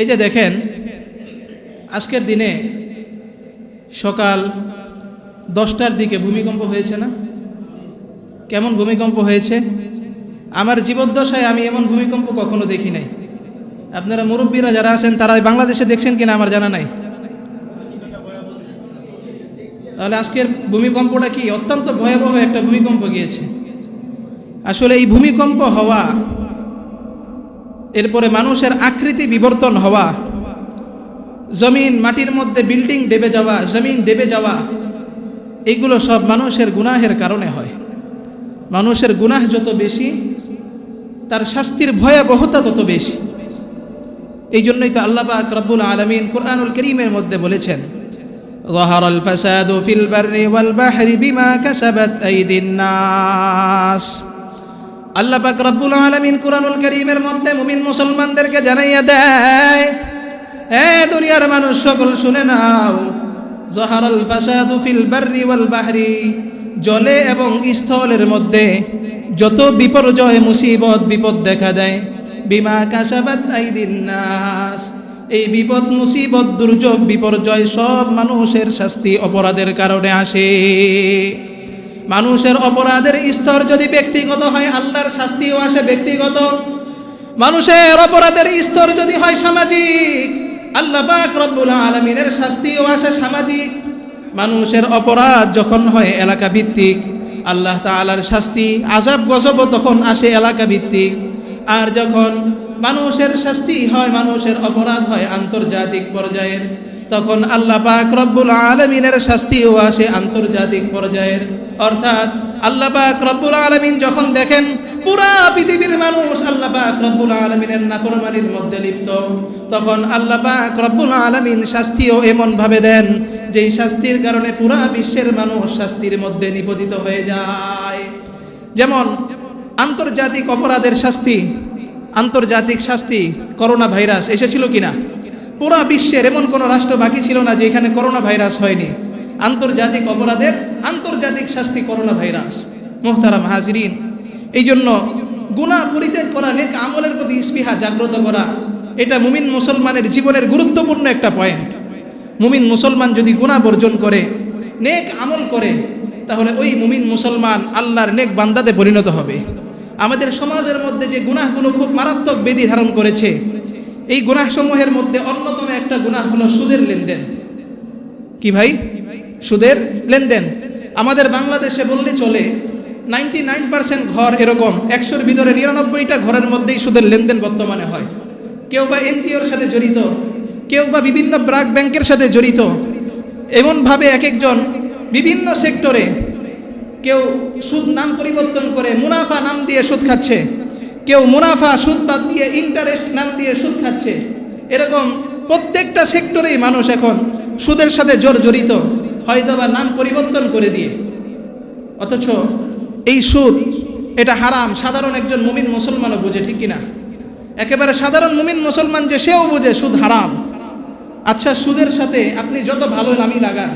এই যে দেখেন, আজকের দিনে সকাল দশটার দিকে ভূমিকম্প হয়েছে না? কেমন ভূমিকম্প হয়েছে? আমার জীবদ্দশায় আমি এমন ভূমিকম্প কখনো দেখি নাই। আপনারা মুরব্বীরা যারা আছেন, তারা বাংলাদেশে দেখছেন কিনা আমার জানা নাই। তাহলে আজকের ভূমিকম্পটা কি? অত্যন্ত ভয়াবহ একটা ভূমিকম্প গিয়েছে। আসলে এই ভূমিকম্প হওয়া এরপরে মানুষের আকৃতি বিবর্তন হওয়া জমিন মাটির মধ্যে বিল্ডিং ডেবে যাওয়া জমিন ডেবে যাওয়া এগুলো সব মানুষের গুনাহের কারণে হয় মানুষের গুনাহ যত বেশি তার শাস্তির ভয়াবহতা তত বেশি এই জন্যই তো আল্লাহ পাক রব্বুল আলমিন কোরআনুল করিমের মধ্যে বলেছেন ظهر الفساد في البر والبحر بما كسبت أيدي الناس আল্লাহ পাক রব্বুল আলামিন কুরআনুল কারীমের মধ্যে মুমিন মুসলমানদেরকে জানাইয়া দেয় হে দুনিয়ার মানুষ, সকল শুনে নাও। জহারাল ফাসাদু ফিল বাররি ওয়াল বাহরি। জলে এবং স্থলের মধ্যে যত বিপর্যয়, মুসিবত, বিপদ দেখা দেয়, বিমা কাসাবাত আইদিন নাস। এই বিপদ, মুসিবত, দুর্যোগ, বিপর্যয় সব মানুষের শাস্তি অপরাধের কারণে আসে। মানুষের অপরাধের স্তর যদি ব্যক্তিগত হয়, আল্লাহর শাস্তিও আসে ব্যক্তিগত। মানুষের অপরাধের স্তর যদি হয় সামাজিক, আল্লাহ পাক রব্বুল আলমিনের শাস্তিও আসে সামাজিক। মানুষের অপরাধ যখন হয় এলাকা ভিত্তিক আল্লাহ তাআলার শাস্তি আজাব গজব তখন আসে এলাকা ভিত্তিক আর যখন মানুষের শাস্তি হয়, মানুষের অপরাধ হয় আন্তর্জাতিক পর্যায়ের তখন আল্লাহ পাক রব্বুল আলমিনের শাস্তিও আসে আন্তর্জাতিক পর্যায়ের। অর্থাৎ আল্লাহ পাক রব্বুল আলমিন যখন দেখেন পুরা পৃথিবীর মানুষ আল্লাহ পাক রব্বুল আলমিনের নাফরমানির মধ্যে লিপ্ত, তখন আল্লাহ পাক রব্বুল আলমিন শাস্তিও এমনভাবে দেন, যেই শাস্তির কারণে পুরা বিশ্বের মানুষ শাস্তির মধ্যে নিপতিত হয়ে যায়। যেমন আন্তর্জাতিক অপরাধের শাস্তি, আন্তর্জাতিক শাস্তি করোনা ভাইরাস এসেছিল কিনা? পুরা বিশ্বের এমন কোনো রাষ্ট্র বাকি ছিল না যে এখানে করোনা ভাইরাস হয়নি। আন্তর্জাতিক অপরাধের আন্তর্জাতিক শাস্তি করোনা ভাইরাস মোহতারাম হাজরিন এই জন্য গুণা পরিত্যাগ করা, নেক আমলের প্রতি স্পৃহা জাগ্রত করা, এটা মুমিন মুসলমানের জীবনের গুরুত্বপূর্ণ একটা পয়েন্ট মুমিন মুসলমান যদি গুণা বর্জন করে, নেক আমল করে, তাহলে ওই মুমিন মুসলমান আল্লাহর নেক বান্দাতে পরিণত হবে। আমাদের সমাজের মধ্যে যে গুনাহগুলো খুব মারাত্মক বেদি ধারণ করেছে এই গুনাহসমূহের মধ্যে অন্যতম একটা গুনাহ হলো সুদের লেনদেন। কি ভাই? সুদের লেনদেন। আমাদের বাংলাদেশে বললে চলে নাইনটি নাইন পার্সেন্ট ঘর এরকম একশোর ভিতরে নিরানব্বইটা ঘরের মধ্যেই সুদের লেনদেন বর্তমানে হয়। কেউ বা এনজিওর সাথে জড়িত, কেউ বা বিভিন্ন ব্রাক ব্যাংকের সাথে জড়িত, এমনভাবে এক একজন বিভিন্ন সেক্টরে কেউ সুদ নাম পরিবর্তন করে মুনাফা নাম দিয়ে সুদ খাচ্ছে। কেউ মুনাফা, সুদ বাদ দিয়ে ইন্টারেস্ট নাম দিয়ে সুদ খাচ্ছে। এরকম প্রত্যেকটা সেক্টরেই মানুষ এখন সুদের সাথে জোর জড়িত হয়তো বা নাম পরিবর্তন করে দিয়ে। অথচ এই সুদ, এটা হারাম, সাধারণ একজন মুমিন মুসলমানও বোঝে, ঠিক কিনা? একেবারে সাধারণ মুমিন মুসলমান যে সেও বোঝে সুদ হারাম। আচ্ছা সুদের সাথে আপনি যত ভালো নামই লাগান,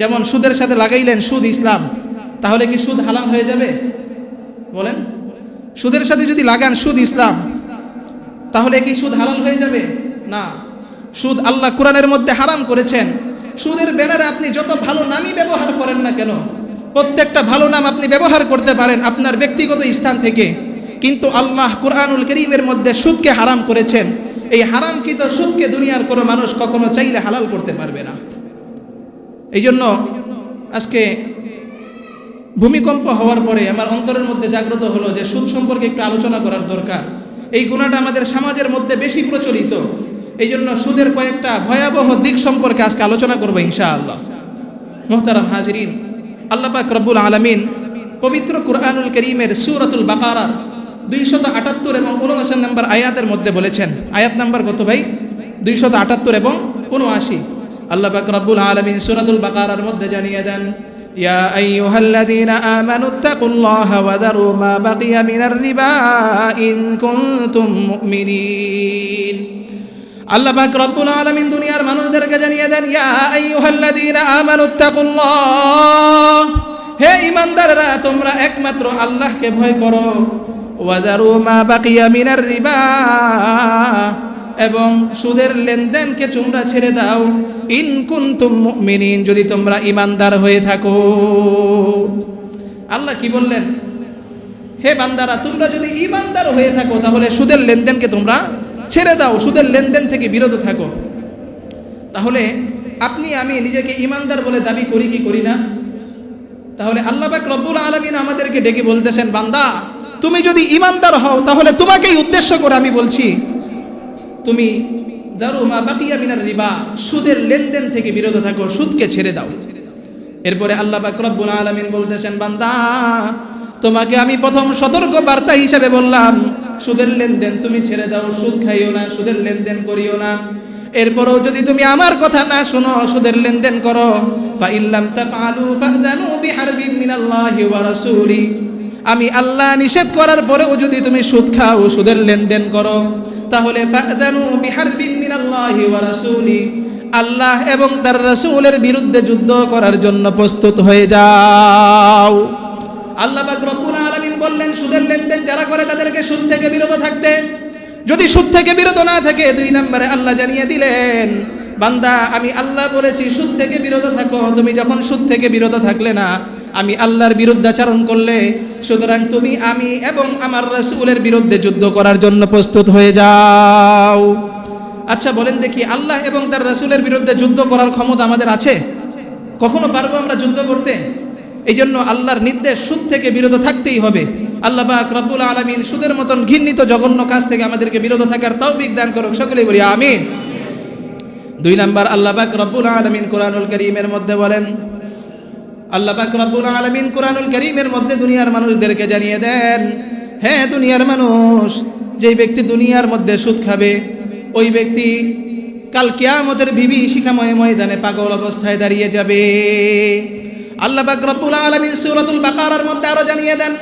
যেমন সুদের সাথে লাগাইলেন সুদ ইসলাম, তাহলে কি সুদ হালাম হয়ে যাবে? বলেন। সুদের সাথে যদি লাগান সুদ ইসলাম, তাহলে কি সুদ হালাল হয়ে যাবে? না। সুদ আল্লাহ কোরআনের মধ্যে হারাম করেছেন। সুদের ব্যানারে আপনি যত ভালো নামই ব্যবহার করেন না কেন, প্রত্যেকটা ভালো নাম আপনি ব্যবহার করতে পারেন আপনার ব্যক্তিগত স্থান থেকে। কিন্তু আল্লাহ কোরআনুল করিমের মধ্যে সুদকে হারাম করেছেন। এই হারামকৃত সুদকে দুনিয়ার কোনো মানুষ কখনো চাইলে হালাল করতে পারবে না। এই জন্য আজকে ভূমিকম্প হওয়ার পরে আমার অন্তরের মধ্যে জাগ্রত হলো যে সুদ সম্পর্কে একটু আলোচনা করার দরকার। এই গুণাটা আমাদের সমাজের মধ্যে বেশি প্রচলিত। এই জন্য সুদের কয়েকটা ভয়াবহ দিক সম্পর্কে আজকে আলোচনা করব ইনশাআল্লাহ। মোহতারাম হাজরিন, আল্লাহ পাক রব্বুল আলমিন পবিত্র কুরআনুল করিমের সুরাতুল বাকারা দুইশত আটাত্তর এবং উনআশি নম্বর আয়াতের মধ্যে বলেছেন। আয়াত নাম্বার কত ভাই? দুইশত আটাত্তর এবং উনআশি আল্লাহ পাক রব্বুল আলমিন সুরাতুল বাকারার মধ্যে জানিয়ে দেন يا أيها الذين آمنوا اتقوا الله وذروا ما بقي من الربا إن كنتم مؤمنين আল্লাহ পাক রব্বুল আলামিন দুনিয়ার মানুষদেরকে জানিয়ে দেন ইয়া আইয়ুহাল্লাযীনা আমানু তাকুল্লাহ হে ঈমানদাররা তোমরা একমাত্র আল্লাহকে ভয় করো ওয়াজারু মা বাকিয়া মিনার রিবা এবং সুদের লেনদেনকে তোমরা ছেড়ে দাও। ইন কুনতুম মুমিনিন, যদি তোমরা ইমানদার হয়ে থাকো। আল্লাহ কি বললেন? হে বান্দারা, তোমরা যদি ইমানদার হয়ে থাকো, তাহলে সুদের লেনদেনকে তোমরা ছেড়ে দাও, সুদের লেনদেন থেকে বিরত থাকো। তাহলে আপনি, আমি নিজেকে ইমানদার বলে দাবি করি কি করি না? তাহলে আল্লাহ পাক রব্বুল আলমিন আমাদেরকে ডেকে বলতেছেন, বান্দা, তুমি যদি ইমানদার হও, তাহলে তোমাকেই উদ্দেশ্য করে আমি বলছি তুমি বাকিয়া মিনার রিবা, সুদের লেনদেন থেকে বিরত থাকো, সুদকে ছেড়ে দাও। এরপরে আল্লাহ পাক রব্বুল আলামিন বলতেছেন, বান্দা, তোমাকে আমি প্রথম সতর্ক বার্তা হিসেবে বললাম, সুদের লেনদেন তুমি ছেড়ে দাও, সুদ খাইও না, সুদের লেনদেন করিও না। এরপরও যদি তুমি আমার কথা না শোনো, সুদের লেনদেন করো। আমি আল্লাহ নিষেধ করার পরেও যদি তুমি সুদ খাও, সুদের লেনদেন করো। তাহলে রাসূলি, আল্লাহ এবং তার রাসূলের বিরুদ্ধে যুদ্ধ করার জন্য প্রস্তুত হয়ে যাও। আল্লাহ পাক রব্বুল বললেন, সুদের লেনদেন যারা করে তাদেরকে সুদ থেকে বিরত থাকতে। যদি সুদ থেকে বিরত না থাকে, দুই নম্বরে আল্লাহ জানিয়ে দিলেন, বান্দা, আমি আল্লাহ বলেছি, সুদ থেকে বিরত থাকো। তুমি যখন সুদ থেকে বিরত থাকলে না আমি আল্লাহর বিরুদ্ধাচারণ করলে, সুতরাং তুমি আমি এবং আমার রাসূলের বিরুদ্ধে যুদ্ধ করার জন্য প্রস্তুত হয়ে যাও। আচ্ছা বলেন দেখি, আল্লাহ এবং তার রাসূলের বিরুদ্ধে যুদ্ধ করার ক্ষমতা আমাদের আছে? কখনো পারব আমরা যুদ্ধ করতে? এই জন্য আল্লাহর নির্দেশ সুদ থেকে বিরত থাকতেই হবে। আল্লাহ পাক রব্বুল আলমিন সুদের মতন ঘৃণিত জঘন্য কাজ থেকে আমাদেরকে বিরত থাকার তৌফিক দান করুক, সকলেই বলি আমিন। দুই নাম্বার, আল্লাহ পাক রব্বুল আলমিন কোরআনুল করিমের মধ্যে বলেন আল্লাহ পাক রব্বুল আলমিন কোরআনুল করিমের মধ্যে দুনিয়ার মানুষদেরকে জানিয়ে দেন হ্যাঁ দুনিয়ার মানুষ, যেই ব্যক্তি দুনিয়ার মধ্যে সুদ খাবে, ওই ব্যক্তি কাল কিয়ামতের বিবি শিখাময় ময়দানে পাগল অবস্থায় দাঁড়িয়ে যাবে। আল্লাহ পাক রব্বুল আলামিন সূরাতুল বাকারার মধ্যে আরও জানিয়ে দেন,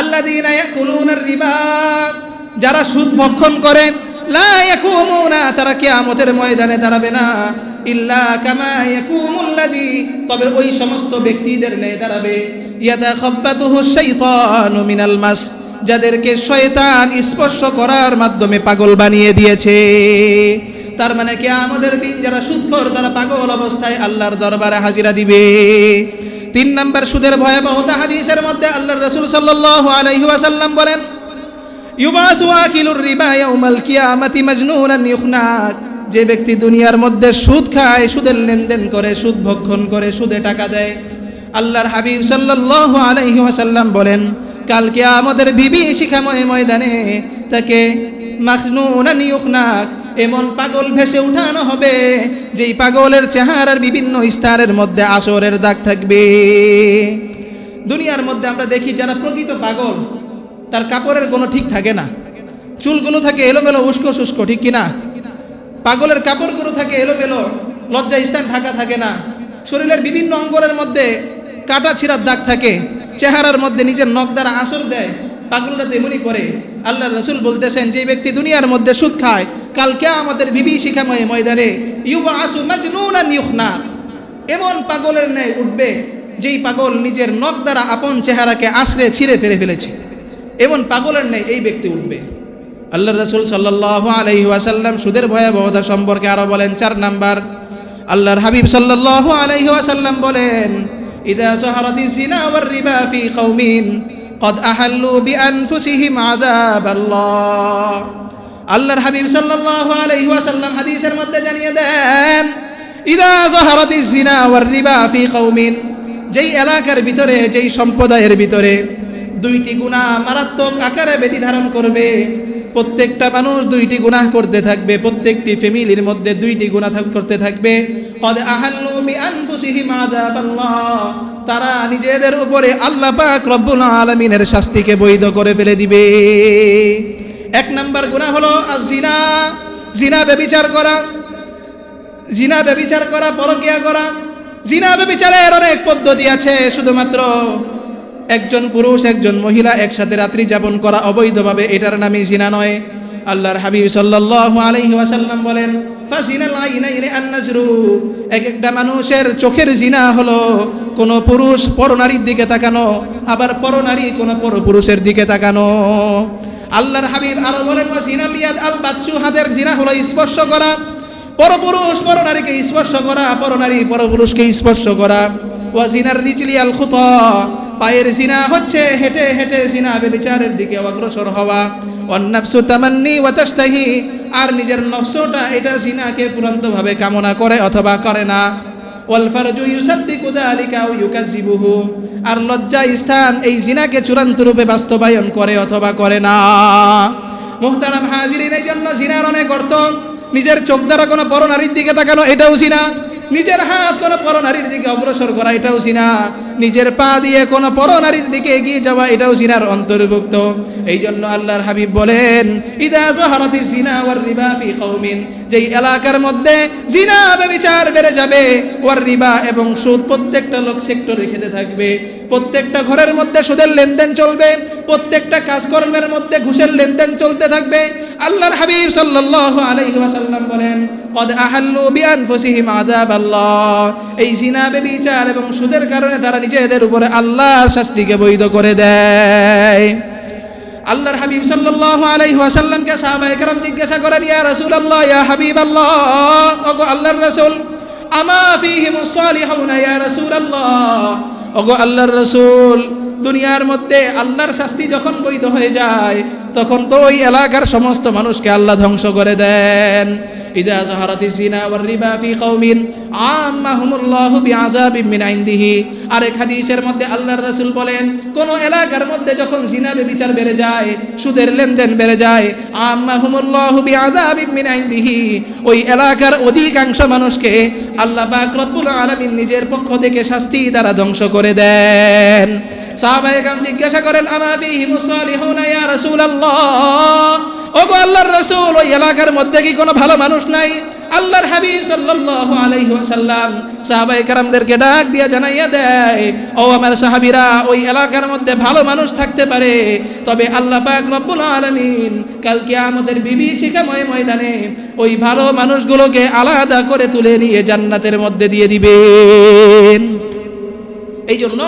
আল্লাযীনা ইয়াকুলুনার রিবা যারা সুদ ভক্ষণ করে, লা ইয়াকুমুনা তারা কিয়ামতের ময়দানে দাঁড়াবে না। ইল্লা কামা ইয়াকুমুল্লাযী, তবে ওই সমস্ত ব্যক্তিদের নেই দাঁড়াবে। ইয়াতাখাব্বাতুহু শাইতানু মিনাল মাস, যাদেরকে শয়তান স্পর্শ করার মাধ্যমে পাগল বানিয়ে দিয়েছে। তার মানে কি আমাদের দিন যারা সুদখোর, তারা পাগল অবস্থায় আল্লাহর দরবারে হাজিরা দিবে। তিন নম্বর সুদের ভয়াবহতা হাদিসের মধ্যে আল্লাহর রসুল সাল্লাল্লাহু আলাইহি ওয়াসাল্লাম বলেন, ইউবাসু আকিলুর রিবা ইয়াউমাল কিয়ামাতি মাজনুনান ইউখনাক। যে ব্যক্তি দুনিয়ার মধ্যে সুদ খায়, সুদের লেনদেন করে, সুদ ভক্ষণ করে, সুদে টাকা দেয়, আল্লাহর হাবিব আলাইহি ওয়াসাল্লাম বলেন কালকে আমাদের বিবি শিখাময় ময়দানে তাকে এমন পাগল ভেসে উঠানো হবে, যেই পাগলের চেহারার বিভিন্ন স্তরের মধ্যে আসরের দাগ থাকবে। দুনিয়ার মধ্যে আমরা দেখি যারা প্রকৃত পাগল, তার কাপড়ের কোনো ঠিক থাকে না, চুলগুলো থাকে এলোমেলো উস্কো শুষ্ক ঠিক কিনা? পাগলের কাপড়গুলো থাকে এলোমেলো, লজ্জা স্থান ঢাকা থাকে না। শরীরের বিভিন্ন অঙ্গরের মধ্যে কাটা ছিঁড়ার দাগ থাকে। চেহারার মধ্যে নিজের নখ দ্বারা আসর দেয়। পাগলটা তেমনই করে। আল্লাহ রসুল বলতেছেন, যে ব্যক্তি দুনিয়ার মধ্যে সুদ খায় কালকে আমাদের বিবি শিখাময় ময়দানে ইউবা আসু মাজনুনা নিউখনা। এমন পাগলের ন্যায় উঠবে, যেই পাগল নিজের নখ দ্বারা আপন চেহারাকে আশ্রে ছিঁড়ে ফেলে ফেলেছে। এমন পাগলের ন্যায় এই ব্যক্তি উঠবে। আল্লাহ রসুল সাল্লাহ আলহি ওয়াসাল্লাম সুদের ভয়াবহতা সম্পর্কে আরও বলেন চার নাম্বার আল্লাহর হাবিব সাল্লাহ আলহি ওয়াসাল্লাম বলেন ইদা সহারতি সিনা ওয়ার রিবা ফি কৌমিন قد أحلوا بأنفسهم عذاب الله আল্লাহর হাবিব সাল্লাল্লাহু আলাইহি ওয়াসাল্লাম হাদিসের মধ্যে জানিয়ে দেন ইদা যাহারাতি জিনা ওয়ার রিবা ফি কওমিন যেই এলাকার ভিতরে যেই সম্প্রদায়ের ভিতরে দুইটি গুনাহ মারাত্মক আকারে বেদি ধারণ করবে প্রত্যেকটা মানুষ দুইটি গুনাহ করতে থাকবে, প্রত্যেকটি ফ্যামিলির মধ্যে দুইটি গুনাহ করতে থাকবে। তারা নিজেদের উপরে আল্লাহ পাক রব্বুল আলামিনের শাস্তিকে বৈধ করে ফেলে দিবে। এক নাম্বার গুনাহ হলো জিনা জিনা ব্যবিচার করা। জিনা ব্যবিচার করা, পরকিয়া করা। জিনা ব্যবিচারের অনেক পদ্ধতি আছে, শুধুমাত্র একজন পুরুষ, একজন মহিলা একসাথে রাত্রি যাপন করা অবৈধভাবে, এটার নামই জিনা নয়। আল্লাহর হাবিব সাল্লাল্লাহু আলাইহি ওয়াসাল্লাম বলেন এক একটা মানুষের চোখের জিনা হলো কোনো পুরুষ পরনারীর দিকে তাকানো, আবার পরনারী কোনো পর পুরুষের দিকে তাকানো। আল্লাহর হাবিব আরও বলেন আল বাদসু হাতের জিনা হলো স্পর্শ করা, পরপুরুষ পরনারীকে স্পর্শ করা, পরনারী পরপুরুষকে স্পর্শ করা। ওয়া জিনার রিজলি আল খুতা পায়ের জিনা হচ্ছে, হেঁটে হেঁটে জিনা বেবিচারের দিকে অগ্রসর হওয়া। অন্নাফসু তামান্নি ওয়া তাস্তাহি আর নিজের নফসটা এটা জিনাকে পুরন্তভাবে কামনা করে অথবা করে না। ওয়াল ফারজু ইউসাদ্দিকু যালিকা আও ইউকাযিবুহু, আর লজ্জা স্থান এই জিনাকে চূড়ান্ত রূপে বাস্তবায়ন করে অথবা করে না। মুহতারাম হাজিরিন, এই জন্য জিনার অনেক অর্থ। নিজের চোখ দ্বারা কোনো পরনারীর দিকে তাকানো, এটাও জিনা। নিজের হাত কোনো পরনারীর দিকে অগ্রসর করা এটাও জিনা নিজের পা দিয়ে কোনো পরনারীর দিকে এগিয়ে যাওয়া এটাও জিনার অন্তর্ভুক্ত। এই জন্য আল্লাহর হাবিব বলেন, ইদা জহারতি জিনা ওয়ার রিবা ফি কওমিন যেই এলাকার মধ্যে জিনা ব্যভিচার বেড়ে যাবে, ওয়ার রিবা এবং সুদ প্রত্যেকটা লোক সেক্টরে খেতে থাকবে। প্রত্যেকটা ঘরের মধ্যে সুদের লেনদেন চলবে, প্রত্যেকটা কাজকর্মের মধ্যে ঘুষের লেনদেন চলতে থাকবে। আল্লাহর হাবিব সাল্লাল্লাহু আলাইহি ওয়াসাল্লাম বলেন কদ আহাল্লু বিআনফুসিহিম আযাবাল্লাহ এই জিনা ব্যভিচার এবং সুদের কারণে তারা নিজেদের উপরে আল্লাহর শাস্তিকে বৈধ করে দেয়। আল্লাহর হাবিব সাল্লাল্লাহু আলাইহি ওয়াসাল্লামকে সাহাবায়ে কেরাম জিজ্ঞাসা করেন, ইয়া রাসূলুল্লাহ, ইয়া হাবিবাল্লাহ? ওগো আল্লাহর রাসূল, আমা ফীহিমুস সালিহুনা, ইয়া রাসূলুল্লাহ? ওগো আল্লাহর রাসূল, দুনিয়ার মধ্যে আল্লাহর শাস্তি যখন বৈধ হয়ে যায়, তখন তো ওই এলাকার সমস্ত মানুষকে আল্লাহ ধ্বংস করে দেন। ইজা জাহারাতি জিনা ওয়ার রিবা ফি কওমিন আম্মাহুমুল্লাহু বিআযাবিম মিন ইনদিহি। আরেক হাদিসের মধ্যে আল্লাহর রাসূল বলেন, কোন এলাকার মধ্যে যখন জিনা বিচার বেড়ে যায়, সুদের লেনদেন বেড়ে যায়, আম্মাহুমুল্লাহু বিআযাবিম মিন ইনদিহি। ওই এলাকার অধিকাংশ মানুষকে আল্লাহ পাক রব্বুল আলামিন নিজের পক্ষ থেকে শাস্তি দ্বারা ধ্বংস করে দেন। সাহাবায়ে কাম জিজ্ঞাসা করেন, আমা ফীহিমুস সালিহুনা ইয়া রাসূলুল্লাহ? ওগো আল্লাহর রাসূল, ওই এলাকার মধ্যে কি কোনো ভালো মানুষ নাই? আল্লাহর হাবিব সাল্লাল্লাহু আলাইহি ওয়াসাল্লাম সাহাবায়ে কেরামদেরকে ডাক দিয়া জানাইয়া দেয়, ও আমার সাহাবীরা, ওই এলাকার মধ্যে ভালো মানুষ থাকতে পারে, তবে আল্লাহ পাক রব্বুল আলামিন কাল কিয়ামতের বিভীষিকাময় ময়দানে ওই ভালো মানুষগুলোকে আলাদা করে তুলে নিয়ে জান্নাতের মধ্যে দিয়ে দিবেন। এই জন্য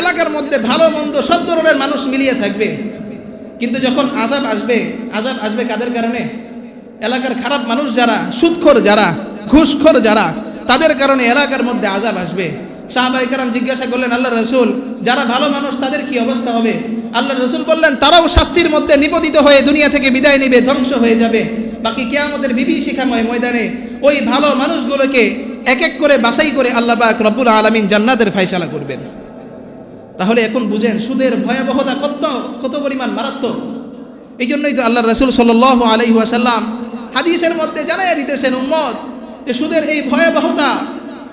এলাকার মধ্যে ভালো মন্দ সব ধরনের মানুষ মিলিয়ে থাকবে। কিন্তু যখন আজাব আসবে আজাব আসবে কাদের কারণে? এলাকার খারাপ মানুষ যারা সুদখোর যারা, ঘুষখোর যারা, তাদের কারণে এলাকার মধ্যে আজাব আসবে। সাহাবাই কারাম জিজ্ঞাসা করলেন আল্লাহ রসুল, যারা ভালো মানুষ তাদের কি অবস্থা হবে? আল্লাহ রসুল বললেন, তারাও শাস্তির মধ্যে নিপতিত হয়ে দুনিয়া থেকে বিদায় নিবে, ধ্বংস হয়ে যাবে। বাকি কেয়ামতের বিভীষিকাময় ময়দানে ওই ভালো মানুষগুলোকে এক এক করে বাছাই করে আল্লাহ পাক রব্বুল আলমিন জান্নাতের ফাইসালা করবেন। তাহলে এখন বুঝেন, সুদের ভয়াবহতা কত কত পরিমাণ মারাত্মক। এই জন্যই তো আল্লাহ রসুল সাল আলহি আসাল্লাম হাদিসের মধ্যে জানাইয়া দিতেছেন, উম্মত, যে সুদের এই ভয়াবহতা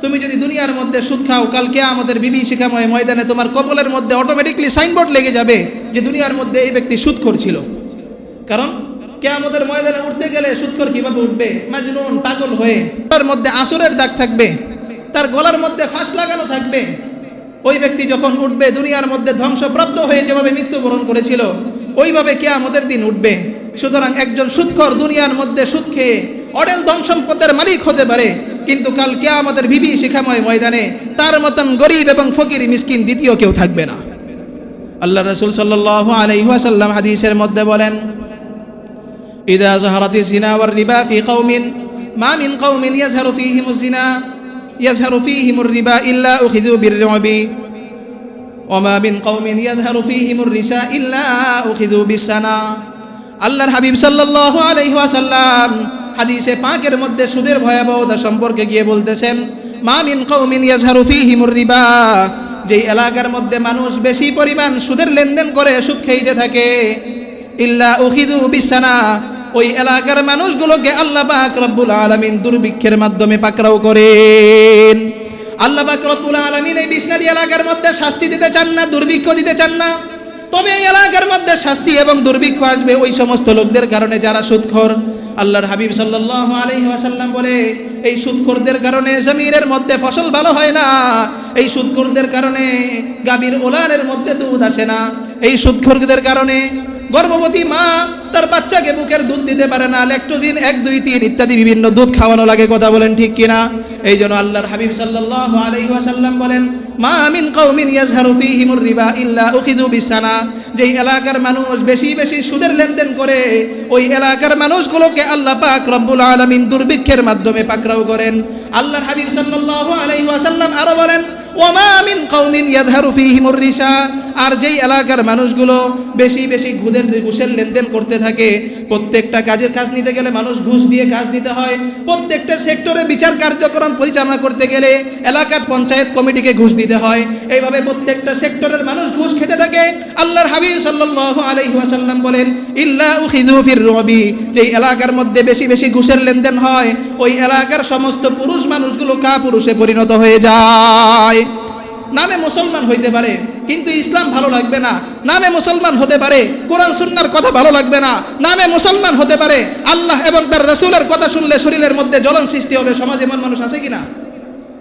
তুমি যদি দুনিয়ার মধ্যে সুদ খাও কালকে আমাদের বিবি শিখাময় ময়দানে তোমার কপলের মধ্যে অটোমেটিকলি সাইনবোর্ড লেগে যাবে যে দুনিয়ার মধ্যে এই ব্যক্তি সুদ করছিল। কারণ কে আমাদের ময়দানে উঠতে গেলে সুৎকর কীভাবে উঠবে? মাজনুন, পাগল হয়ে। তার মধ্যে আসরের দাগ থাকবে, তার গলার মধ্যে ফাঁস লাগানো থাকবে। ওই ব্যক্তি যখন উঠবে, দুনিয়ার মধ্যে ধ্বংসপ্রাপ্ত হয়ে যেভাবে মৃত্যুবরণ করেছিল, ওইভাবে কেয়ামতের দিন উঠবে। সুতরাং একজন সুৎখর দুনিয়ার মধ্যে সুৎ খেয়ে অডেল ধন সম্পদের মালিক হতে পারে, কিন্তু কাল কেয়ামতের বিবি শিখাময় ময়দানে তার মতন গরিব এবং ফকির মিসকিন দ্বিতীয় কেউ থাকবে না। আল্লাহ রসুল সাল্লাহ আলহিহাসাল্লাম হাদিসের মধ্যে বলেন, ইদা জহরাতি জিনা ওয়ার রিবা ফি কওমিন, মা মিন কওমিন ইয়াজহারু ফিহিমুজ জিনা يظهر فيهم الربا إلا أخذوا بالرعب وما من قوم يظهر فيهم الرشا إلا أخذوا بالسنا আল্লাহর হাবিব সাল্লাল্লাহু আলাইহি ওয়াসাল্লাম হাদিসে পাকের মধ্যে সুদের ভয়াবহতা সম্পর্কে গিয়ে বলতেছেন মা মিন কওমিন ইয়াজহারু ফীহিমুর রিবা যেই এলাকার মধ্যে মানুষ বেশি পরিমাণ সুদের লেনদেন করে সুদ খাইতে থাকে ইল্লা উখিদু বিসানা ওই এলাকার মানুষগুলোকে আল্লাহ পাক আলামিন দুর্ভিক্ষের মাধ্যমে পাকড়াও করেন। আল্লাহ পাক রব্বুল আলামিন এই বিষ্ণারি এলাকার মধ্যে শাস্তি দিতে চান না, দুর্ভিক্ষ দিতে চান না। তবে এই এলাকার মধ্যে শাস্তি এবং দুর্ভিক্ষ আসবে ওই সমস্ত লোকদের কারণে যারা সুদখোর। আল্লাহর হাবিব সাল্লাল্লাহু আলাইহি ওয়াসাল্লাম বলে, এই সুদখোরদের কারণে জমিনের মধ্যে ফসল ভালো হয় না। এই সুদখোরদের কারণে গাভীর ওলানের মধ্যে দুধ আসে না। এই সুদখোরদের কারণে গর্ভবতী মা, তার বাচ্চাকে বুকের দুধ দিতে পারে না ল্যাকটোজিন এক, দুই, তিন ইত্যাদি বিভিন্ন দুধ খাওয়ানো লাগে, কথা বলেন ঠিক কিনা? এই জন্য আল্লাহর হাবিব সাল্লাল্লাহু আলাইহি ওয়াসাল্লাম বলেন, মা মিন কওমিন ইয়াজহারু ফীহিমুর রিবা ইল্লা উখিযু বিসানা যেই এলাকার মানুষ বেশি বেশি সুদের লেনদেন করে, ওই এলাকার মানুষগুলোকে আল্লাহ পাক রব্বুল আলামিন দুর্ভিক্ষের মাধ্যমে পাকড়াও করেন। আল্লাহর হাবিব সাল্লাল্লাহু আলাইহি ওয়াসাল্লাম আরও বলেন ওমা মিন কওমিন ইয়াজহারু ফীহিমুর রিশা আর যেই এলাকার মানুষগুলো বেশি বেশি ঘুদের ঘুষের লেনদেন করতে থাকে, প্রত্যেকটা কাজের কাজ নিতে গেলে মানুষ ঘুষ দিয়ে কাজ দিতে হয়। প্রত্যেকটা সেক্টরে বিচার কার্যক্রম পরিচালনা করতে গেলে এলাকার পঞ্চায়েত কমিটিকে ঘুষ দিতে হয়। এইভাবে প্রত্যেকটা সেক্টরের মানুষ ঘুষ খেতে থাকে। আল্লাহর হাবিব সাল্লাল্লাহু আলাইহি ওয়াসাল্লাম বলেন, ইল্লা উখিযু রবি যেই এলাকার মধ্যে বেশি বেশি ঘুষের লেনদেন হয়, ওই এলাকার সমস্ত পুরুষ মানুষগুলো কা পুরুষে পরিণত হয়ে যায়। নামে মুসলমান হইতে পারে। কিন্তু ইসলাম ভালো লাগবে না। নামে মুসলমান হতে পারে, কোরআন, সুন্নার কথা ভালো লাগবে না। নামে মুসলমান হতে পারে, আল্লাহ এবং তার রসুলের কথা শুনলে শরীরের মধ্যে জ্বলন সৃষ্টি হবে, সমাজে এমন মানুষ আছে কিনা?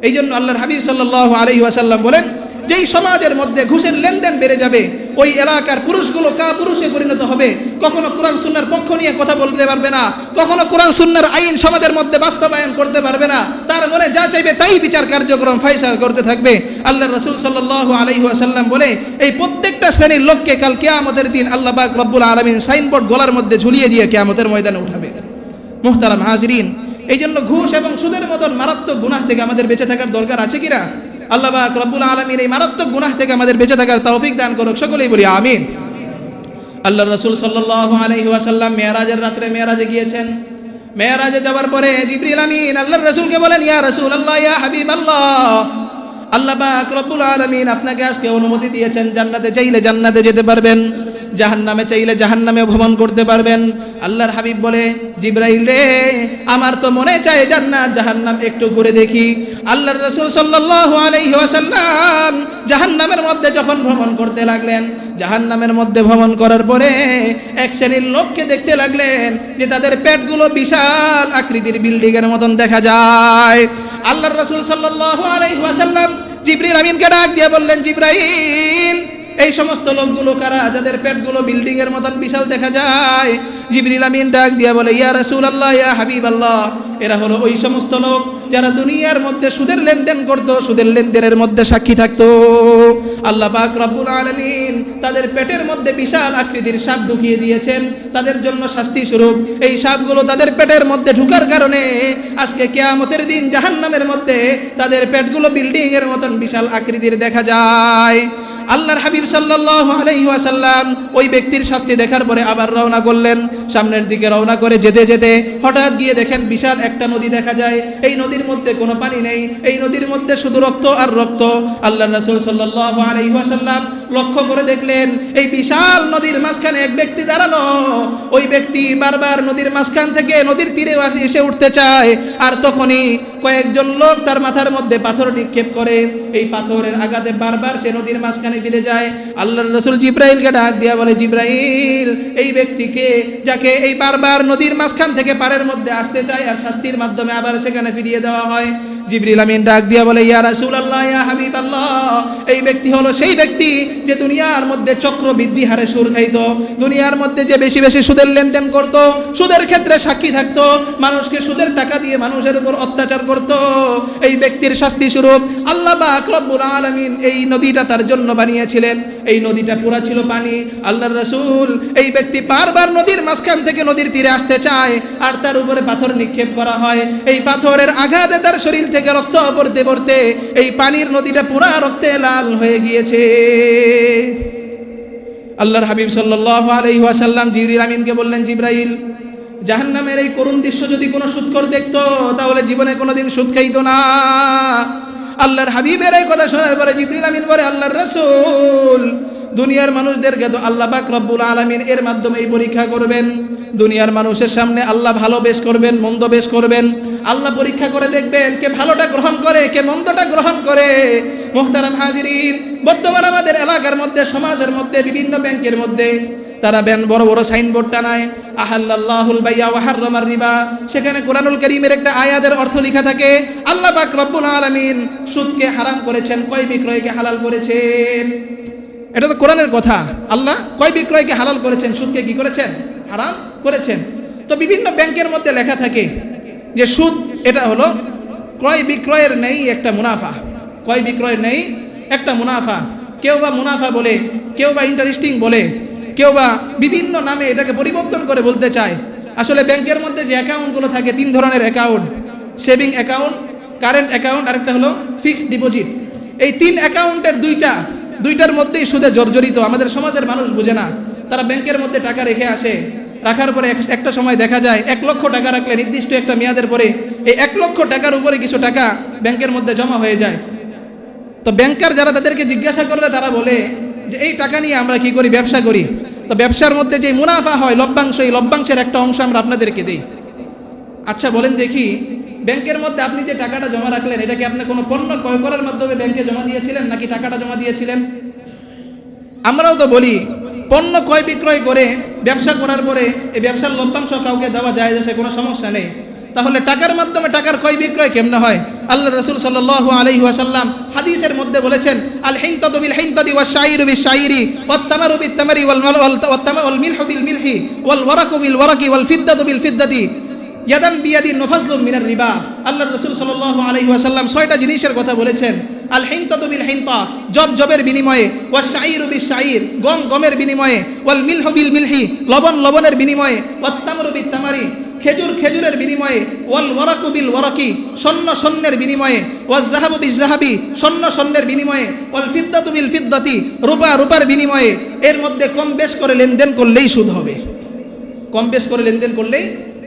এই জন্য আল্লাহর হাবিব সাল্লাহ আলহি আসাল্লাম বলেন, যেই সমাজের মধ্যে ঘুষের লেনদেন বেড়ে যাবে ওই এলাকার পুরুষগুলো কা পুরুষে পরিণত হবে? কখনো কোরআন সুন্নার পক্ষ নিয়ে কথা বলতে পারবে না। কখনো কোরআন সুন্নার আইন সমাজের মধ্যে বাস্তবায়ন করতে পারবে না। তার মনে যা চাইবে তাই বিচার কার্যক্রম ফাইসা করতে থাকবে। আল্লাহ রসুল সাল্লাহ আলহি আসাল্লাম বলে, এই প্রত্যেকটা শ্রেণির লোককে কাল কেয়ামতের দিন আল্লাহ পাক রব্বুল আলমিন সাইনবোর্ড গলার মধ্যে ঝুলিয়ে দিয়ে কেয়ামতের ময়দানে উঠাবে। মোহতারাম হাজরিন এই জন্য ঘুষ এবং সুদের মতন মারাত্মক গুনাহ থেকে আমাদের বেঁচে থাকার দরকার আছে কিনা? আল্লাহ পাক রব্বুল আলমিন এই মারাত্মক গুনাহ থেকে আমাদের বেঁচে থাকার তৌফিক দান করুক। সকলেই বলি আমিন। আল্লাহ রসুল সাল্লাহ আলহি ওয়াসাল্লাম মেয়ারাজের রাত্রে মেয়ারাজে গিয়েছেন। মেয়ারাজে যাওয়ার পরে জিবরিল আমিন আল্লাহ রসুলকে বলেন, ইয়া রসুল আল্লাহ ইয়া হাবিব আল্লাহ আল্লাহ পাক রব্বুল আলমিন আপনাকে আজকে অনুমতি দিয়েছেন, জান্নাতে চাইলে জান্নাতে যেতে পারবেন। জাহান্নামে চাইলে জাহান্নামে ভ্রমণ করতে পারবেন। আল্লাহর হাবিব বলে, জিব্রাইল রে, আমার তো মনে চায় জান্নাত, জাহান্নাম একটু ঘুরে দেখি। আল্লাহর রসুল সাল্লাল্লাহু আলাইহি ওয়াসাল্লাম জাহান্নামের মধ্যে যখন ভ্রমণ করতে লাগলেন, জাহান্নামের মধ্যে ভ্রমণ করার পরে এক শ্রেণির লোককে দেখতে লাগলেন যে তাদের পেটগুলো বিশাল আকৃতির বিল্ডিংয়ের মতন দেখা যায়। আল্লাহর রসুল আলাইহি ওয়াসাল্লাম জিব্রিল আমিনকে ডাক দিয়ে বললেন, জিব্রাইল এই সমস্ত লোকগুলো কারা? যাদের পেটগুলো বিল্ডিং এর মতন বিশাল দেখা যায়। জিবরিল আমিন ডাক দিয়া বলে, ইয়া রাসুল আল্লাহ ইয়া হাবিব আল্লাহ এরা হলো ওই সমস্ত লোক যারা দুনিয়ার মধ্যে সুদের লেনদেন করতো, সুদের লেনদেনের মধ্যে সাক্ষী থাকতো। আল্লাহ পাক রব্বুল আলামিন তাদের পেটের মধ্যে বিশাল আকৃতির সাপ ঢুকিয়ে দিয়েছেন। তাদের জন্য শাস্তি স্বরূপ, এই সাপগুলো তাদের পেটের মধ্যে ঢুকার কারণে আজকে কেয়ামতের দিন জাহান্নামের মধ্যে তাদের পেটগুলো বিল্ডিং এর মতন বিশাল আকৃতির দেখা যায়। আল্লাহর হাবিব সাল্লাল্লাহু আলাইহি ওয়াসাল্লাম ওই ব্যক্তির শাস্তি দেখার পরে আবার রওনা করলেন। সামনের দিকে রওনা করে যেতে যেতে হঠাৎ গিয়ে দেখেন বিশাল একটা নদী দেখা যায়। এই নদীর মধ্যে কোনো পানি নেই। এই নদীর মধ্যে শুধু রক্ত আর রক্ত। আল্লাহ রাসূল সাল্লাল্লাহু আলাইহি ওয়াসাল্লাম লক্ষ্য করে দেখলেন, এই বিশাল নদীর মাঝখানে এক ব্যক্তি দাঁড়ানো। ওই ব্যক্তি বারবার নদীর মাঝখান থেকে নদীর তীরে এসে উঠতে চায়। আর তখনই কয়েকজন লোক তার মাথার মধ্যে পাথর নিক্ষেপ করে। এই পাথরের আঘাতে বারবার সে নদীর মাঝখানে ফিরে যায়। আল্লাহ রসুল জিব্রাইলকে ডাক দিয়া বলে জিব্রাহিল এই ব্যক্তিকে যাকে এই বারবার নদীর মাঝখান থেকে পারের মধ্যে আসতে চায় আর শাস্তির মাধ্যমে আবার সেখানে ফিরিয়ে দেওয়া হয়? জিবরিল আমিন ডাক দিয়া বলে, ইয়া রাসূল আল্লাহ ইয়া হাবিব আল্লাহ এই ব্যক্তি হলো সেই ব্যক্তি যে দুনিয়ার মধ্যে চক্রবৃদ্ধি হারে সুর খাইতো দুনিয়ার মধ্যে যে বেশি বেশি সুদের লেনদেন করত, সুদের ক্ষেত্রে সাক্ষী থাকতো, মানুষকে সুদের টাকা দিয়ে মানুষের উপর অত্যাচার করত। এই ব্যক্তির শাস্তি স্বরূপ আল্লাহ পাক রব্বুল আলামিন এই নদীটা তার জন্য বানিয়েছিলেন। এই নদীটা পুরা ছিল পানি। আল্লাহর রাসূল এই ব্যক্তি বারবার নদীর মাঝখান থেকে নদীর তীরে আসতে চায়, আর তার উপরে পাথর নিক্ষেপ করা হয়। এই পাথরের আঘাতে তার শরীর থেকে রক্ত পড়তে পড়তে এই পানির নদীটা পুরা রক্তে লাল হয়ে গিয়েছে। আল্লাহর হাবিব সাল্লাল্লাহু আলাইহি ওয়াসাল্লাম জিবরিল আমিনকে বললেন, জিব্রাইল, জাহান্নামের এই করুণ দৃশ্য যদি কোনো সুৎকর দেখতো, তাহলে জীবনে কোনোদিন সুদ খাইতো না। আল্লাহর হাবিবের এই কথা শোনার পরে জিবরিল আমিন বলে, আল্লাহর রাসূল দুনিয়ার মানুষদেরকে তো আল্লাহ পাক রব্বুল আলামিন এর মাধ্যমে এই পরীক্ষা করবেন। দুনিয়ার মানুষের সামনে আল্লাহ ভালো বেশ করবেন, মন্দ বেশ করবেন। আল্লাহ পরীক্ষা করে দেখবেন কে ভালোটা গ্রহণ করে, কে মন্দটা গ্রহণ করে। মোহতারাম হাজিরিন, বর্তমান আমাদের এলাকার মধ্যে, সমাজের মধ্যে, বিভিন্ন ব্যাংকের মধ্যে, তারা ব্যান বড় বড় সাইনবোর্ড টানায় আহাল্লাহুল বাইয়া ওয়াহাররামার রিবা। সেখানে কোরআনুল করিমের একটা আয়াতের অর্থ লেখা থাকে, আল্লাহ পাক রব্বুল আলামিন সুদকে হারাম করেছেন, কয় বিক্রয়কে হালাল করেছেন? এটা তো কোরআনের কথা। আল্লাহ কয় বিক্রয়কে হালাল করেছেন, সুদকে কি করেছেন? হারাম করেছেন। তো বিভিন্ন ব্যাংকের মধ্যে লেখা থাকে যে সুদ, এটা হলো ক্রয় বিক্রয়ের নেই একটা মুনাফা। ক্রয় বিক্রয়ের নেই একটা মুনাফা। কেউ বা মুনাফা বলে, কেউ বা ইন্টারেস্টিং বলে, কেউ বা বিভিন্ন নামে এটাকে পরিবর্তন করে বলতে চায়। আসলে ব্যাংকের মধ্যে যে অ্যাকাউন্টগুলো থাকে, তিন ধরনের account. Saving account, current account, আরেকটা হলো ফিক্সড ডিপোজিট। এই তিন অ্যাকাউন্টের দুইটা দুইটার মধ্যেই সুদে জর্জরিত। আমাদের সমাজের মানুষ বুঝে না। তারা ব্যাংকের মধ্যে টাকা রেখে আসে। রাখার পরে এক- একটা সময় দেখা যায়, এক লক্ষ টাকা রাখলে নির্দিষ্ট একটা মেয়াদের পরে এই এক লক্ষ টাকার উপরে কিছু টাকা ব্যাংকের মধ্যে জমা হয়ে যায়। তো ব্যাংকার যারা তাদেরকে জিজ্ঞাসা করলে তারা বলে যে, এই টাকা নিয়ে আমরা কি করি? ব্যবসা করি। তো ব্যবসার মধ্যে যে মুনাফা হয়, লভ্যাংশ, এই লভ্যাংশের একটা অংশ আমরা আপনাদেরকে দিই। আচ্ছা বলেন দেখি ব্যাংকের মধ্যে আপনি যে টাকাটা জমা রাখলেন এটা কি আপনি কোনো পণ্য ক্রয় করার মাধ্যমে ব্যাংকে জমা দিয়েছিলেন নাকি টাকাটা জমা দিয়েছিলেন? আমরাও তো বলি, পণ্য ক্রয় বিক্রয় করে ব্যবসা করার পরে এই ব্যবসার লভ্যাংশ কাউকে দেওয়া যায় যে সে কোনো সমস্যা নেই। তাহলে টাকার মাধ্যমে টাকার ক্রয় বিক্রয় কেমনে হয়? আল্লাহ রসুল সাল্লাল্লাহু আলহি ওয়াসাল্লাম হাদিসের মধ্যে বলেছেন আল হিনতাতু বিল হিনতাতি ওয়াশ শাইরু বিশ শাইরি ওয়াত তামারু বিত তামারি ওয়াল মাল ওয়াল মিলহু বিল মিলহি ওয়াল ওয়ারাকু বিল ওয়ারাকি ওয়াল ফিদ্দাতি ইয়াদান বিয়াদি নফাজলুম মিনার রিবা। আল্লাহ রসুল সাল্লাল্লাহু আলাইহি আসাল্লাম ছয়টা জিনিসের কথা বলেছেন। আল হিনতাতু বিল হিনতা, জব জবের বিনিময়ে ওয়াশ শাইরু বিশ শাইর গম গমের বিনিময়ে, ওয়াল মিলহ বিল মিলহি, লবণ লবণের বিনিময়ে, ওয়াত তামরু বিত তামারি, খেজুর খেজুরের বিনিময়ে, ওয়াল ওয়ারাকু বিল ওয়ারাকি, স্বর্ণ স্বর্ণের বিনিময়ে, ওয়াজ জাহাবু বিজ জাহাবি, স্বর্ণ স্বর্ণের বিনিময়ে, ওয়াল ফিদ্দাতু বিল ফিদ্দাতি, রূপা রূপার বিনিময়ে, এর মধ্যে কম বেশ করে লেনদেন করলেই সুদ হবে। কম বেশ করে লেনদেন করলেই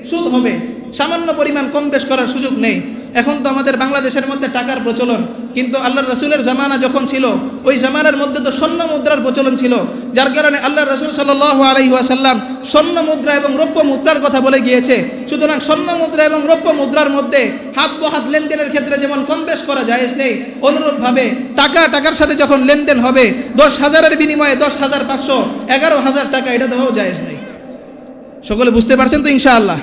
সুদ হবে। সামান্য পরিমাণ কম বেশ করার সুযোগ নেই। এখন তো আমাদের বাংলাদেশের মধ্যে টাকার প্রচলন। কিন্তু আল্লাহ রসুলের জামানা যখন ছিল, ওই জামানার মধ্যে তো স্বর্ণ মুদ্রার প্রচলন ছিল। যার কারণে আল্লাহ রসুল সাল্লাহ আলহিহাসাল্লাম স্বর্ণ মুদ্রা এবং রৌপ্য মুদ্রার কথা বলে গিয়েছে। সুতরাং স্বর্ণ মুদ্রা এবং রৌপ্য মুদ্রার মধ্যে হাত বহাত লেনদেনের ক্ষেত্রে যেমন কম বেশ করা যায় নেই, অনুরূপভাবে টাকা, টাকার সাথে যখন লেনদেন হবে, দশ হাজারের বিনিময়ে দশ হাজার পাঁচশো, এগারো হাজার টাকা এটা দেওয়াও যায় নেই। সকলে বুঝতে পারছেন তো ইনশাআল্লাহ?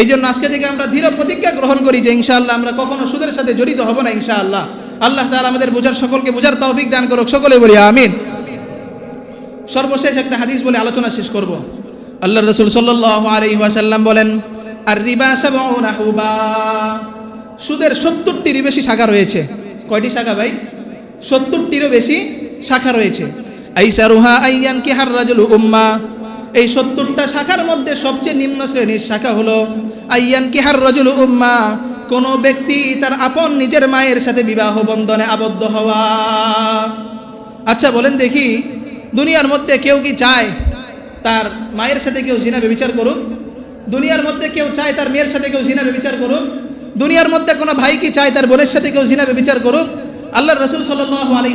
এই জন্য আজকে থেকে আমরা দৃঢ় প্রতিজ্ঞা গ্রহণ করি যে ইনশাআল্লাহ আমরা কখনো সুদের সাথে জড়িত হব না ইনশাআল্লাহ। আল্লাহ তাআলা আমাদের বোঝার সকলকে বোঝার তৌফিক দান করুক, সকলে বলি আমিন। সর্বশেষ একটা হাদিস বলে আলোচনা শেষ করব। আল্লাহ রসুল সাল্লাল্লাহু আলাইহি ওয়াসাল্লাম বলেন আর রিবা সুদের সত্তরটিরই বেশি শাখা রয়েছে। কয়টি শাখা ভাই? সত্তরটিরও বেশি শাখা রয়েছে। আইসারুহা আইয়ান কিহার রাজুল উম্মা। এই সত্তরটা শাখার মধ্যে সবচেয়ে নিম্ন শ্রেণির শাখা হলো আইয়ান কিহার রজুল উম্মা। কোনো ব্যক্তি তার আপন নিজের মায়ের সাথে বিবাহ বন্ধনে আবদ্ধ হওয়া। আচ্ছা বলেন দেখি, দুনিয়ার মধ্যে কেউ কি চায় তার মায়ের সাথে কেউ জিনা বিচার করুক? দুনিয়ার মধ্যে কেউ চায় তার মেয়ের সাথে কেউ জিনা বিচার করুক? দুনিয়ার মধ্যে কোনো ভাই কি চায় তার বোনের সাথে কেউ জিনা বিচার করুক? আল্লাহ রসুল সাল্লাহ আলী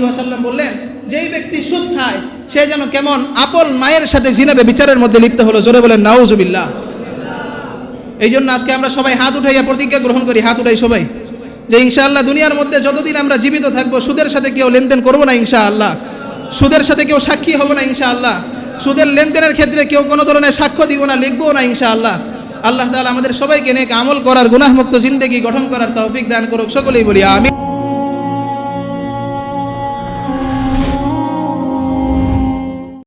বললেন, যেই ব্যক্তি সুদ খায় সে যেন কেমন আপল মায়ের সাথে জিনাবে বিচারের মধ্যে লিপ্ত হলো, জোরে বলেন, নাউজুবিল্লাহ। এই জন্য আজকে আমরা সবাই হাত উঠাইয়া প্রতিজ্ঞা গ্রহণ করি, হাত উঠাই সবাই। যে ইনশাআল্লাহ দুনিয়ার মধ্যে যতদিন আমরা জীবিত থাকব, সুদের সাথে কেউ লেনদেন করব না ইনশাআল্লাহ। সুদের সাথে কেউ সাক্ষী হব না ইনশাআল্লাহ। সুদের লেনদেনের ক্ষেত্রে কেউ কোনো ধরনের সাক্ষ্য দিব না লিখব না ইনশাআল্লাহ। আল্লাহ তাআলা আমাদের সবাইকে নেক আমল করার, গুনাহমুক্ত জিন্দেগি গঠন করার তৌফিক দান করুক, সকলেই বলি আমি